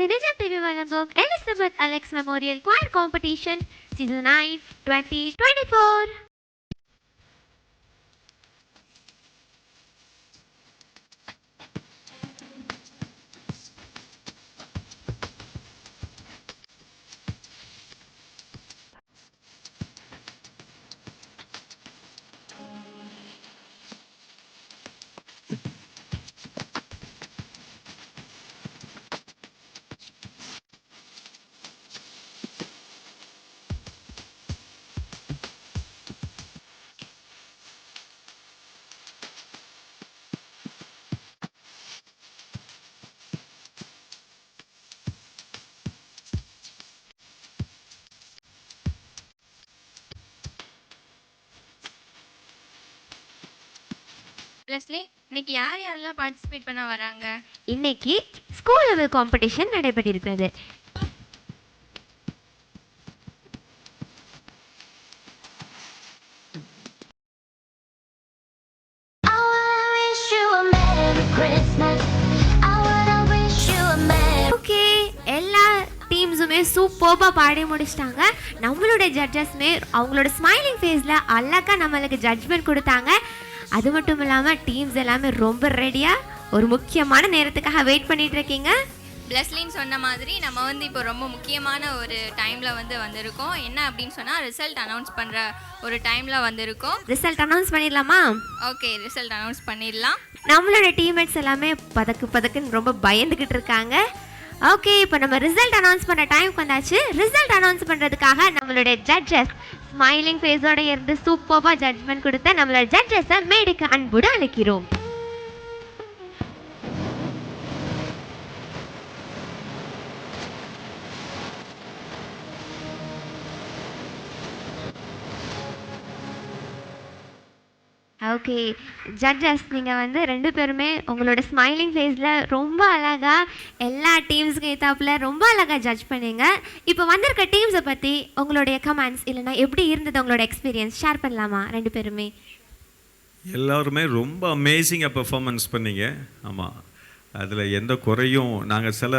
Dinesh TV Magazine Elizabeth Alex Memorial Choir Competition Season 9 2024. Leslie இன்னைக்கு யார் யாரெல்லாம் participate பண்ண வராங்க? இன்னைக்கு ஸ்கூல் லெவல் காம்படிஷன் நடைபெற்றிருக்கிறது. டீம்ஸுமே சூப்பர்பாக பாடி முடிச்சிட்டாங்க. நம்மளோட ஜட்ஜஸ்மே அவங்களோட ஸ்மைலிங் ஃபேஸில் அழகாக நம்மளுக்கு ஜட்ஜ்மெண்ட் கொடுத்தாங்க. அது மட்டும் இல்லாமல் டீம்ஸ் எல்லாமே ரொம்ப ரெடியாக ஒரு முக்கியமான நேரத்துக்காக வெயிட் பண்ணிட்டு இருக்கீங்க. பிளஸ்லின்னு சொன்ன மாதிரி நம்ம வந்து இப்போ ரொம்ப முக்கியமான ஒரு டைமில் வந்து வந்திருக்கோம். என்ன அப்படின்னு சொன்னால் ரிசல்ட் அனௌன்ஸ் பண்ணுற ஒரு டைமில் வந்திருக்கோம். ரிசல்ட் அனௌன்ஸ் பண்ணிடலாமா? ஓகே ரிசல்ட் அனௌன்ஸ் பண்ணிடலாம். நம்மளோட டீம்மேட்ஸ் எல்லாமே பதக்கு பதக்குன்னு ரொம்ப பயந்துக்கிட்டு இருக்காங்க. ஓகே இப்போ நம்ம ரிசல்ட் அனௌன்ஸ் பண்ண டைம் வந்தாச்சு. ரிசல்ட் அனௌன்ஸ் பண்ணுறதுக்காக நம்மளுடைய ஜட்ஜஸ் ஸ்மைலிங் ஃபேஸோட இருந்து சூப்பராக ஜட்மெண்ட் கொடுத்த நம்மளோட ஜட்ஜஸை மேடைக்கு அன்போடு அழைக்கிறோம். ஓகே ஜட்ஜஸ் நீங்கள் வந்து ரெண்டு பேருமே உங்களோட ஸ்மைலிங் ஃபேஸில் ரொம்ப அழகாக எல்லா டீம்ஸ்க்கு ஏற்றாப்புல ரொம்ப அழகாக ஜட்ஜ் பண்ணீங்க. இப்போ வந்திருக்க டீம்ஸை பற்றி உங்களுடைய கமெண்ட்ஸ் இல்லைன்னா எப்படி இருந்தது உங்களோட எக்ஸ்பீரியன்ஸ் ஷேர் பண்ணலாமா ரெண்டு பேருமே? எல்லாருமே ரொம்ப அமேசிங்காக பெர்ஃபார்மன்ஸ் பண்ணீங்க. ஆமாம் அதில் எந்த குறையும் நாங்கள் சில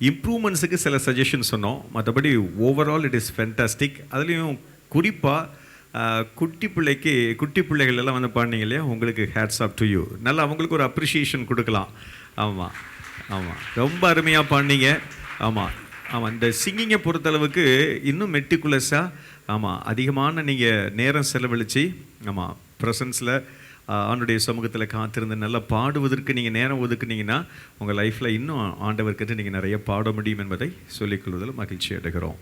இம்ப்ரூவ்மெண்ட்ஸுக்கு சில சஜஷன் சொன்னோம். மற்றபடி ஓவரால் இட் இஸ் ஃபென்டாஸ்டிக் அதுலேயும் குறிப்பாக குட்டி பிள்ளைக்கு குட்டி பிள்ளைகள் எல்லாம் வந்து பாடினீங்க இல்லையா? உங்களுக்கு ஹேட்ஸ் ஆஃப் டு யூ நல்லா அவங்களுக்கு ஒரு அப்ரிஷியேஷன் கொடுக்கலாம். ஆமாம் ஆமாம் ரொம்ப அருமையாக பாடினீங்க. ஆமாம் ஆமாம் இந்த சிங்கிங்கை பொறுத்தளவுக்கு இன்னும் மெட்டிகுலஸாக ஆமாம் அதிகமான நீங்கள் நேரம் செலவழித்து ஆமாம் ப்ரெசன்ஸில் ஆண்டுடைய சமூகத்தில் காத்திருந்து நல்லா பாடுவதற்கு நீங்கள் நேரம் ஒதுக்குனீங்கன்னா உங்கள் லைஃப்பில் இன்னும் ஆண்டவர்கிட்ட நீங்கள் நிறைய பாட முடியும் என்பதை சொல்லிக்கொள்வதில் மகிழ்ச்சி அடைகிறோம்.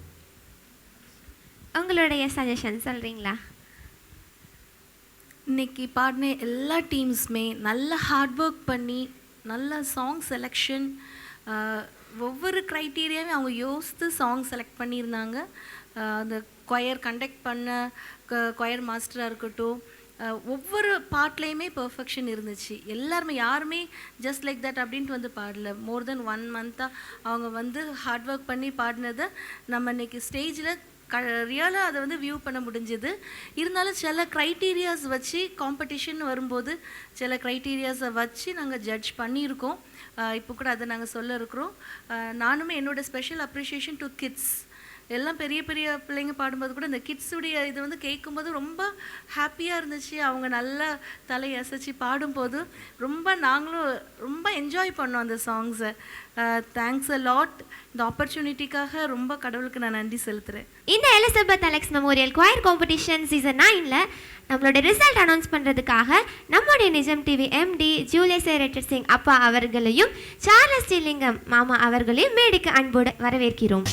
உங்களுடைய சஜஷன் சொல்கிறீங்களா இன்னைக்கு பாடின எல்லா டீம்ஸுமே நல்ல ஹார்ட் ஒர்க் பண்ணி நல்ல சாங் செலெக்ஷன் ஒவ்வொரு க்ரைட்டீரியாவையும் அவங்க யோசித்து சாங் செலக்ட் பண்ணியிருந்தாங்க. அந்த கொயர் கண்டக்ட் பண்ண கொயர் மாஸ்டராக இருக்கட்டும் ஒவ்வொரு பாட்லேயுமே பர்ஃபெக்ஷன் இருந்துச்சு. எல்லாருமே யாருமே ஜஸ்ட் லைக் தட் அப்படின்ட்டு வந்து பாடல. மோர் தென் ஒன் மந்த்தாக அவங்க வந்து ஹார்ட் ஒர்க் பண்ணி பாடினதை நம்ம இன்றைக்கி ஸ்டேஜில் க ரியலாக அதை வந்து வியூ பண்ண முடிஞ்சுது. இருந்தாலும் சில க்ரைட்டீரியாஸ் வச்சு காம்படிஷன் வரும்போது சில க்ரைட்டீரியாஸை வச்சு நாங்கள் ஜட்ஜ் பண்ணியிருக்கோம். இப்போ கூட அதை நாங்கள் சொல்ல இருக்கிறோம் நானுமே என்னோட ஸ்பெஷல் அப்ரிஷியேஷன் டு கிட்ஸ் எல்லாம் பெரிய பெரிய பிள்ளைங்க பாடும்போது கூட இந்த கிட்ஸுடைய இது வந்து கேட்கும்போது ரொம்ப ஹாப்பியாக இருந்துச்சு. அவங்க நல்லா தலை அசைச்சு பாடும்போது ரொம்ப நாங்களும் ரொம்ப என்ஜாய் பண்ணோம் அந்த சாங்ஸை தேங்க்ஸ் அ லாட் இந்த ஆப்பர்ச்சுனிட்டிக்காக ரொம்ப கடவுளுக்கு நான் நன்றி செலுத்துகிறேன் இந்த Elizabeth Alex memorial choir competition season நைனில் நம்மளோட ரிசல்ட் அனௌன்ஸ் பண்ணுறதுக்காக நம்முடைய Nijam TV MD Julius Rettar Singh அப்பா அவர்களையும் சார்லஸ் ஸ்ரீலிங்கம் மாமா அவர்களையும் மேடைக்கு அன்போடு வரவேற்கிறோம்.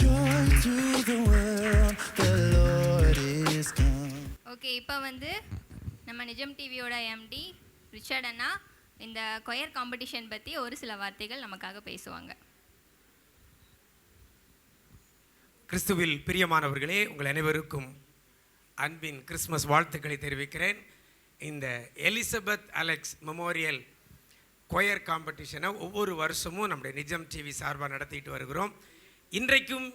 ஓகே இப்போ வந்து நம்ம நிஜம் டிவியோட எம்டி ரிச்சர்ட் அண்ணா இந்த கொயர் காம்படிஷன் பற்றி ஒரு சில வார்த்தைகள் நமக்காக பேசுவாங்க. கிறிஸ்துவில் பிரியமானவர்களே உங்கள் அனைவருக்கும் அன்பின் கிறிஸ்மஸ் வாழ்த்துக்களை தெரிவிக்கிறேன். இந்த எலிசபெத் அலெக்ஸ் மெமோரியல் கொயர் காம்படிஷனை ஒவ்வொரு வருஷமும் நம்முடைய நிஜம் டிவி சார்பாக நடத்திட்டு வருகிறோம். இன்றைக்கும்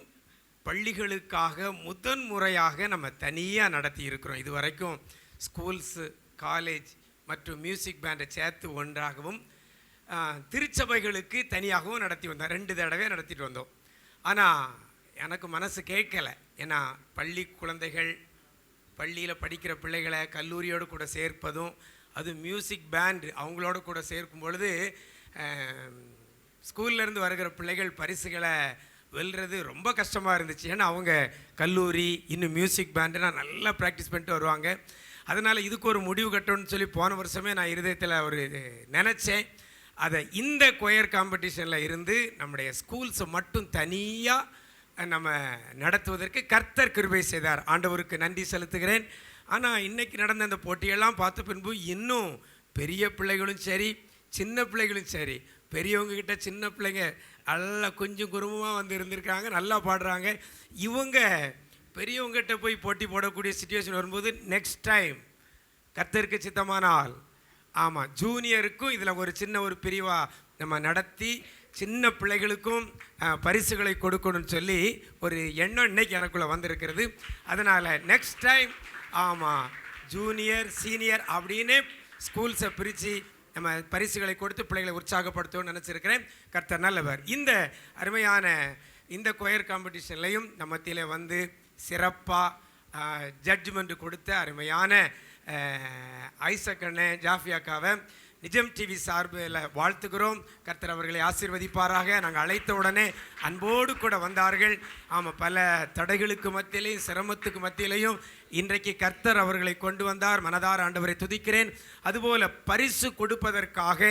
பள்ளிகளுக்காக முதன் முறையாக நம்ம தனியாக நடத்தி இருக்கிறோம். இது வரைக்கும் ஸ்கூல்ஸு காலேஜ் மற்றும் மியூசிக் பேண்டை சேர்த்து ஒன்றாகவும் திருச்சபைகளுக்கு தனியாகவும் நடத்தி வந்தோம். ரெண்டு தடவை நடத்திட்டு வந்தோம். ஆனால் எனக்கு மனசு கேட்கல. ஏன்னா பள்ளி குழந்தைகள் பள்ளியில் படிக்கிற பிள்ளைகளை கல்லூரியோடு கூட சேர்ப்பதும் அது மியூசிக் பேண்டு அவங்களோட கூட சேர்க்கும் பொழுது ஸ்கூல்லேருந்து வருகிற பிள்ளைகள் பரிசுகளை வெல்றது ரொம்ப கஷ்டமாக இருந்துச்சு. ஏன்னா அவங்க கல்லூரி இன்னும் மியூசிக் பேண்டுனா நல்லா ப்ராக்டிஸ் பண்ணிட்டு வருவாங்க. அதனால் இதுக்கு ஒரு முடிவு கட்டணும்னு சொல்லி போன வருஷமே நான் இருதயத்தில் ஒரு இது நினச்சேன். அதை இந்த கொயர் காம்படிஷனில் இருந்து நம்முடைய ஸ்கூல்ஸை மட்டும் தனியாக நம்ம நடத்துவதற்கு கர்த்தர் கிருபை செய்தார். ஆண்டவருக்கு நன்றி செலுத்துகிறேன். ஆனால் இன்றைக்கி நடந்த அந்த போட்டியெல்லாம் பார்த்த பின்பு இன்னும் பெரிய பிள்ளைகளும் சரி சின்ன பிள்ளைகளும் சரி பெரியவங்கக்கிட்ட சின்ன பிள்ளைங்க நல்லா கொஞ்சம் குருமமாக வந்து இருந்திருக்காங்க நல்லா பாடுறாங்க. இவங்க பெரியவங்ககிட்ட போய் போட்டி போடக்கூடிய சுச்சுவேஷன் வரும்போது நெக்ஸ்ட் டைம் கர்த்தருக்கு சித்தமானால் ஆமாம் ஜூனியருக்கும் இதில் ஒரு சின்ன ஒரு பிரிவாக நம்ம நடத்தி சின்ன பிள்ளைகளுக்கும் பரிசுகளை கொடுக்கணும்னு சொல்லி ஒரு எண்ணம் இன்னைக்கு எனக்குள்ளே வந்திருக்கிறது. அதனால் நெக்ஸ்ட் டைம் ஆமாம் ஜூனியர் சீனியர் அப்படின்னு ஸ்கூல்ஸை பிரித்து நம்ம பரிசுகளை கொடுத்து பிள்ளைகளை உற்சாகப்படுத்தணும்னு நினச்சிருக்கிறேன். கர்த்தர் நல்லவர். இந்த அருமையான இந்த கொயர் காம்படிஷன்லையும் நம்ம மத்தியில் வந்து சிறப்பாக ஜட்ஜ்மெண்ட் கொடுத்த அருமையான அஹ், ஜாஃபியாக்காவை நிஜம் டிவி சார்பில் வாழ்த்துகிறோம். கர்த்தர் அவர்களை ஆசீர்வதிப்பாராக. நாங்கள் அழைத்த உடனே அன்போடு கூட வந்தார்கள். ஆமாம் பல தடைகளுக்கு மத்தியிலையும் சிரமத்துக்கு மத்தியிலையும் இன்றைக்கு கர்த்தர் அவர்களை கொண்டு வந்தார். மனதார் ஆண்டவரை துதிக்கிறேன். அதுபோல் பரிசு கொடுப்பதற்காக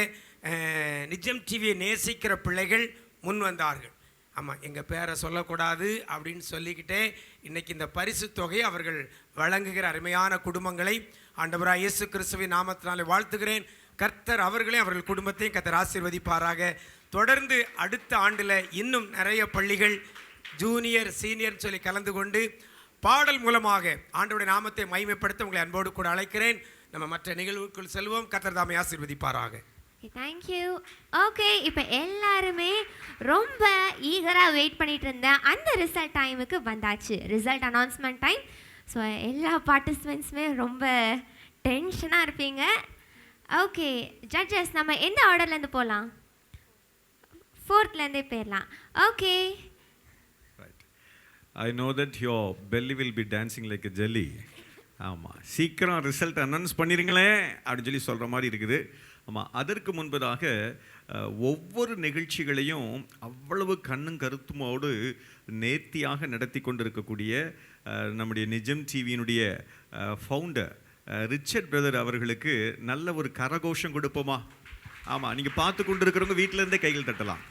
நிஜம் டிவியை நேசிக்கிற பிள்ளைகள் முன் வந்தார்கள். ஆமாம் எங்கள் பேரை சொல்லக்கூடாது அப்படின்னு சொல்லிக்கிட்டே இன்றைக்கி இந்த பரிசு தொகையை அவர்கள் வழங்குகிற அருமையான குடும்பங்களை ஆண்டவராக இயேசு கிறிஸ்துவின் நாமத்தினாலே வாழ்த்துகிறேன். கர்த்தர் அவர்களையும் அவர்கள் குடும்பத்தையும் கர்த்தர் ஆசீர்வதிப்பாராக. தொடர்ந்து அடுத்த ஆண்டில் இன்னும் நிறைய பள்ளிகள் ஜூனியர் சீனியர்னு சொல்லி கலந்து கொண்டு பாடல் மூலமாக ஆண்டோட நாமத்தை மைமைப்படுத்த உங்களை அன்போடு கூட அழைக்கிறேன். நம்ம மற்ற நிகழ்வுக்குள் செல்வோம். கர்த்தர் தாமை ஆசீர்வதிப்பாராக. தேங்க்யூ ஓகே இப்போ எல்லாருமே ரொம்ப ஈகராக வெயிட் பண்ணிட்டு இருந்தேன் அந்த ரிசல்ட் டைமுக்கு வந்தாச்சு. ரிசல்ட் அனௌன்ஸ்மெண்ட் டைம் ஸோ எல்லா பார்ட்டிசிபெண்ட்ஸுமே ரொம்ப டென்ஷனாக இருப்பீங்க. ஓகே ஜட்ஜஸ் நம்ம எந்த ஆர்டர்லேருந்து போகலாம் ஃபோர்த்லேருந்தே போயிடலாம் okay I know that your belly will be dancing like a jelly ஆமாம் சீக்கிரம் ரிசல்ட் அனௌன்ஸ் பண்ணிடுங்களேன் அப்படின்னு சொல்லி சொல்கிற மாதிரி இருக்குது. ஆமாம் அதற்கு முன்பதாக ஒவ்வொரு நிகழ்ச்சிகளையும் அவ்வளவு கண்ணும் கருத்துமோடு நேர்த்தியாக நடத்தி கொண்டிருக்கக்கூடிய நம்முடைய நிஜம் டிவியினுடைய ஃபவுண்டர் ரிச்சர்ட் பிரதர் அவர்களுக்கு நல்ல ஒரு கரகோஷம் கொடுப்போமா? ஆமாம் நீங்கள் பார்த்து கொண்டிருக்கிறவங்க வீட்டில இருந்தே கைகள் தட்டலாம்.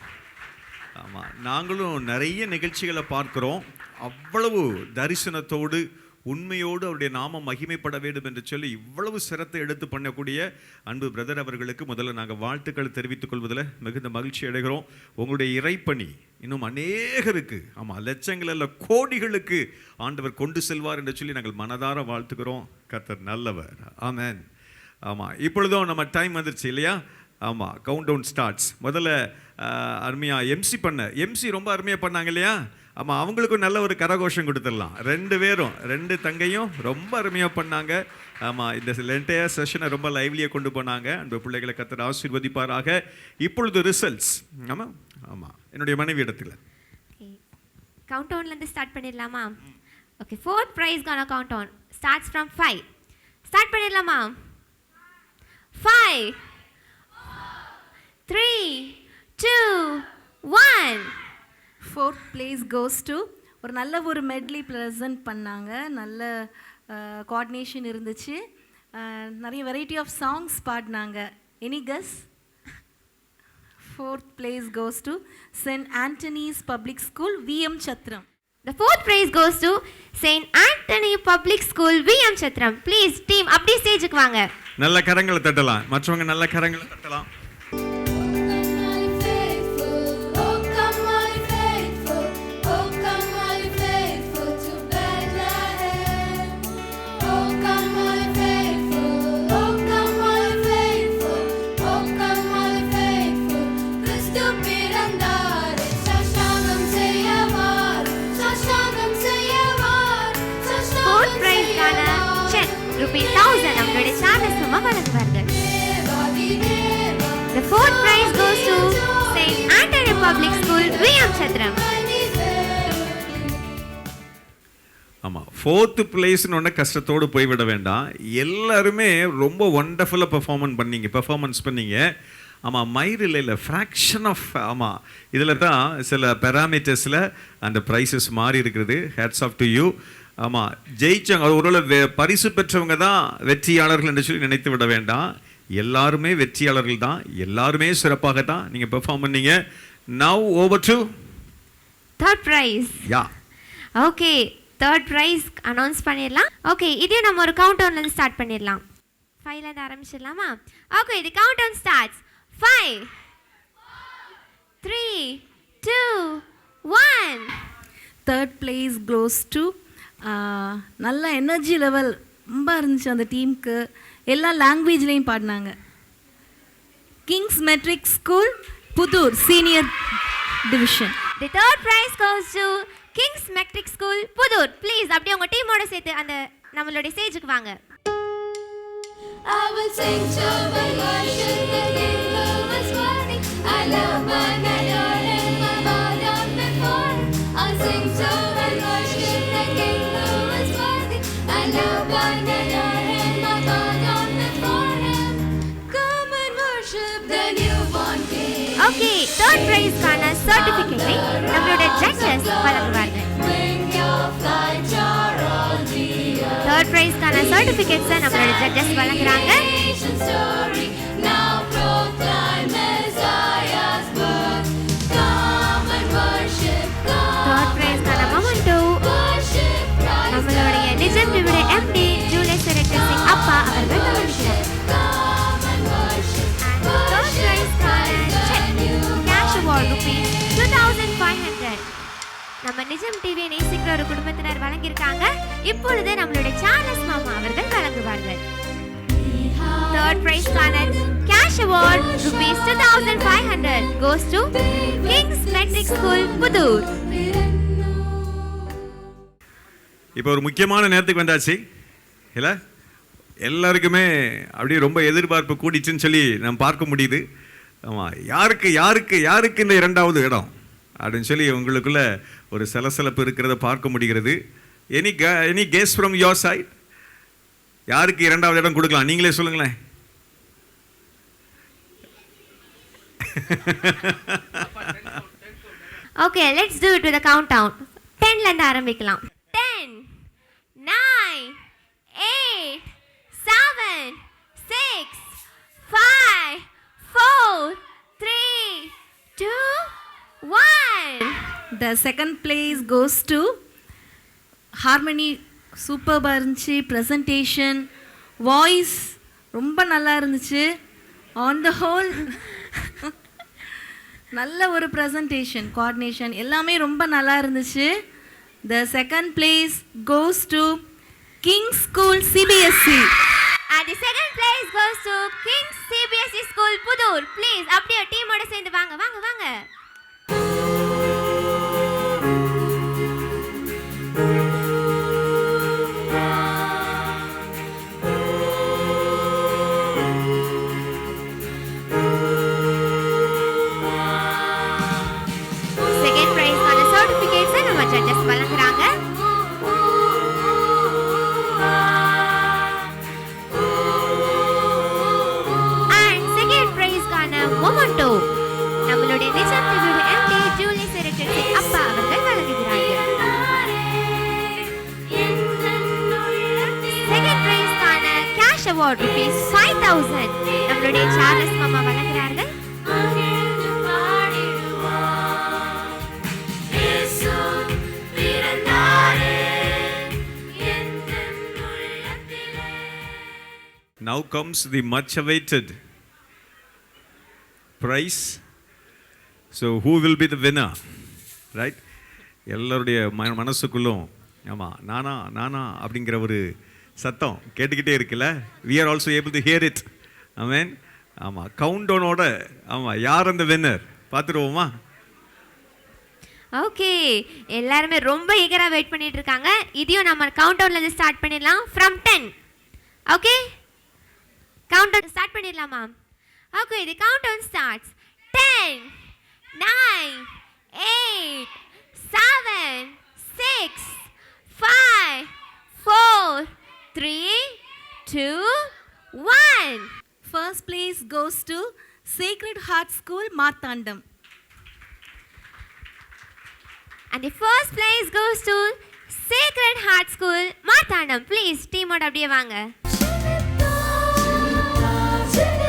ஆமாம் நாங்களும் நிறைய நிகழ்ச்சிகளை பார்க்குறோம். அவ்வளவு தரிசனத்தோடு உண்மையோடு அவருடைய நாமம் மகிமைப்பட வேண்டும் என்று சொல்லி இவ்வளவு சிரத்தை எடுத்து பண்ணக்கூடிய அன்பு பிரதர் அவர்களுக்கு முதல்ல நாங்கள் வாழ்த்துக்கள் தெரிவித்துக் கொள்வதில் மிகுந்த மகிழ்ச்சி அடைகிறோம். உங்களுடைய இறைப்பணி இன்னும் அநேகருக்கு ஆமாம் லட்சங்கள் அல்ல கோடிகளுக்கு ஆண்டவர் கொண்டு செல்வார் என்று சொல்லி நாங்கள் மனதார வாழ்த்துக்கிறோம் கத்தர் நல்லவர். ஆமேன் ஆமாம் இப்பொழுதும் நம்ம டைம் வந்துருச்சு இல்லையா? ஆமாம் கவுண்ட் டவுன் ஸ்டார்ட்ஸ் முதல்ல அருமையாக எம்சி பண்ண. எம்சி ரொம்ப அருமையாக பண்ணாங்க இல்லையா? ஆமாம் அவங்களுக்கும் நல்ல ஒரு கரகோஷம் கொடுத்துடலாம். ரெண்டு பேரும் ரெண்டு தங்கையும் ரொம்ப அருமையாக பண்ணாங்க. ஆமாம் இந்த லென்டையர் செஷனை ரொம்ப லைவ்லியாக கொண்டு போனாங்க. அந்த பிள்ளைகளை கத்தர் ஆசீர்வதிப்பாராக. இப்பொழுது ரிசல்ட்ஸ் ஆமாம் ஆமாம் என்னுடைய மனைவி இடத்துல. ஓகே கவுண்ட் டவுன்லேருந்து ஸ்டார்ட் பண்ணிடலாமா? ஓகே ஃபோர்த் ப்ரைஸ் கான count down starts from five start பண்ணிடலாமா? Five three two one fourth place goes to ஒரு நல்ல ஒரு மெட்லி ப்ரெசன்ட் பண்ணாங்க. நல்ல கோஆர்டினேஷன் இருந்துச்சு. நிறைய வெரைட்டி ஆஃப் சாங்ஸ் பாடினாங்க. Any guess fourth place goes to saint Anthony's public school VM Chatram The fourth prize goes to St. Anthony Public School, VM Chatram. Please, team, அப்படியே ஸ்டேஜுக்கு வாங்க நல்ல கரங்களை தட்டலாம் மற்றவங்க நல்ல கரங்களை தட்டலாம் ரூபீ தௌசண்ட் அவங்களுடைய சேனல் சும்மா வழங்குவார்கள் The fourth prize goes to St. Anthony Public School, Viam Chatram. ஆமாம் ஃபோர்த்து பிளேஸ்னு ஒன்று கஷ்டத்தோடு போய்விட வேண்டாம் எல்லாருமே ரொம்ப ஒண்டர்ஃபுல்லாக பெர்ஃபார்மன்ஸ் பண்ணீங்க பெர்ஃபார்மன்ஸ் பண்ணீங்க ஆமாம் மயிரில் இல்லை ஃப்ராக்ஷன் ஆஃப் ஆமாம் இதில் தான் சில பேராமீட்டர்ஸில் அந்த ப்ரைஸஸ் மாறி இருக்கிறது ஹேட்ஸ் ஆஃப் டு யூ ஆமாம் ஜெயிச்சவங்க அது ஒருவேளை வெ- பரிசு பெற்றவங்க தான் வெற்றியாளர்கள் என்று சொல்லி நினைத்து விட வேண்டாம். எல்லாருமே வெற்றியாளர்கள் தான் எல்லாருமே சிறப்பாக தான் நீங்கள் பெர்ஃபார்ம் பண்ணீங்க. Now over to third prize yeah okay third prize announce பண்ணிடலாம். ஓகே இதையும் நம்ம ஒரு கவுண்ட் டவுன்லேருந்து ஸ்டார்ட் பண்ணிடலாம். ஃபைவ்லேருந்து ஆரம்பிச்சிடலாமா? ஓகே இது count down starts five three two one third place close to நல்ல எனர்ஜி லெவல் ரொம்ப இருந்துச்சு அந்த டீமுக்கு எல்லா லாங்குவேஜ்லேயும் பாடினாங்க. Kings matric school Puthur senior division the third prize goes to Kings matric school Puthur please அப்படியே உங்கள் டீமோட சேர்த்து அந்த நம்மளுடைய ஸ்டேஜுக்கு வாங்க. I will sing to the worship the King who is worthy. I love my my before. I'll sing okay third ப்ரைஸ்க்கான சர்டிஃபிகேட்டை நம்மளோட ஜட்ஜஸ் வழங்குவார்கள் தேர்ட் பிரைஸ்க்கான சர்டிஃபிகேட்ஸை நம்மளோட ஜட்ஜஸ் வழங்குறாங்க. நம்ம நிஜம் டிவி நேசிக்கிற ஒரு குடும்பத்தினர் வழங்கியிருக்காங்க. இப்பொழுது நம்மளுடைய சார்லஸ் மாமா அவர்கள் வழங்குவார்கள். Third பிரைஸ்க்கான cash award rupees two thousand five hundred goes to Kings matric school Puthur இப்போ ஒரு முக்கியமான நேரத்துக்கு வந்தாச்சு. இல்லை? எல்லாருக்குமே அப்படியே ரொம்ப எதிர்பார்ப்பு கூடிச்சுன்னு சொல்லி நம்ம பார்க்க முடியுது. ஆமாம் யாருக்கு யாருக்கு யாருக்கு இந்த இரண்டாவது இடம்? அப்படின்னு சொல்லி உங்களுக்குள்ள ஒரு சலசலப்பு இருக்கிறத பார்க்க முடிகிறது. எனி க any guess from your side யாருக்கு இரண்டாவது இடம் கொடுக்கலாம்? நீங்களே சொல்லுங்களேன். Okay let's do it with count down டென்லேருந்து ஆரம்பிக்கலாம். Ten nine eight seven six five four three two one the second place goes to harmony சூப்பர்பாக இருந்துச்சு ப்ரெசன்டேஷன் வாய்ஸ் ரொம்ப நல்லா இருந்துச்சு. ஆன் த ஹோல் நல்ல ஒரு ப்ரெசன்டேஷன் கோஆர்டினேஷன் எல்லாமே ரொம்ப நல்லா இருந்துச்சு. The second place goes to King school CBSE And the second place goes to King's CBSE School Puthur please அப்படியே டீமோட சேர்ந்து வாங்க வாங்க வாங்க. Second Now comes the much awaited prize. So, who will be the winner? Right? எல்லோருடைய ம மனசுக்குள்ளும் ஆமாம் நானா நானா அப்படிங்கிற ஒரு சத்தம் கேட்டுக்கிட்டே இருக்குல்ல? We are also able to hear it ஆமேன் ஆமாம் கவுண்டவுனோட ஆமாம் யார் அந்த வின்னர் பார்த்துருவோமா? ஓகே எல்லாருமே ரொம்ப ஈகராக வெயிட் பண்ணிட்டு இருக்காங்க. இதையும் நம்ம கவுண்ட் டவுன்லேருந்து ஸ்டார்ட் பண்ணிடலாம் from ten okay count down start பண்ணிடலாமா ஓகே இது count down starts ten nine eight seven six five four three two one First place goes to Sacred Heart School, Marthandam. And the first place goes to Sacred Heart School, Marthandam. Please, டீமோட அப்படியே வாங்க Sing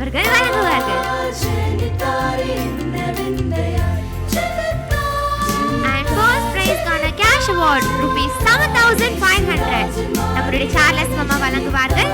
அவர்கள் வழங்குவார்கள். Award rupees seven thousand five hundred நம்மளுடைய Charles மாமா வழங்குவார்கள்.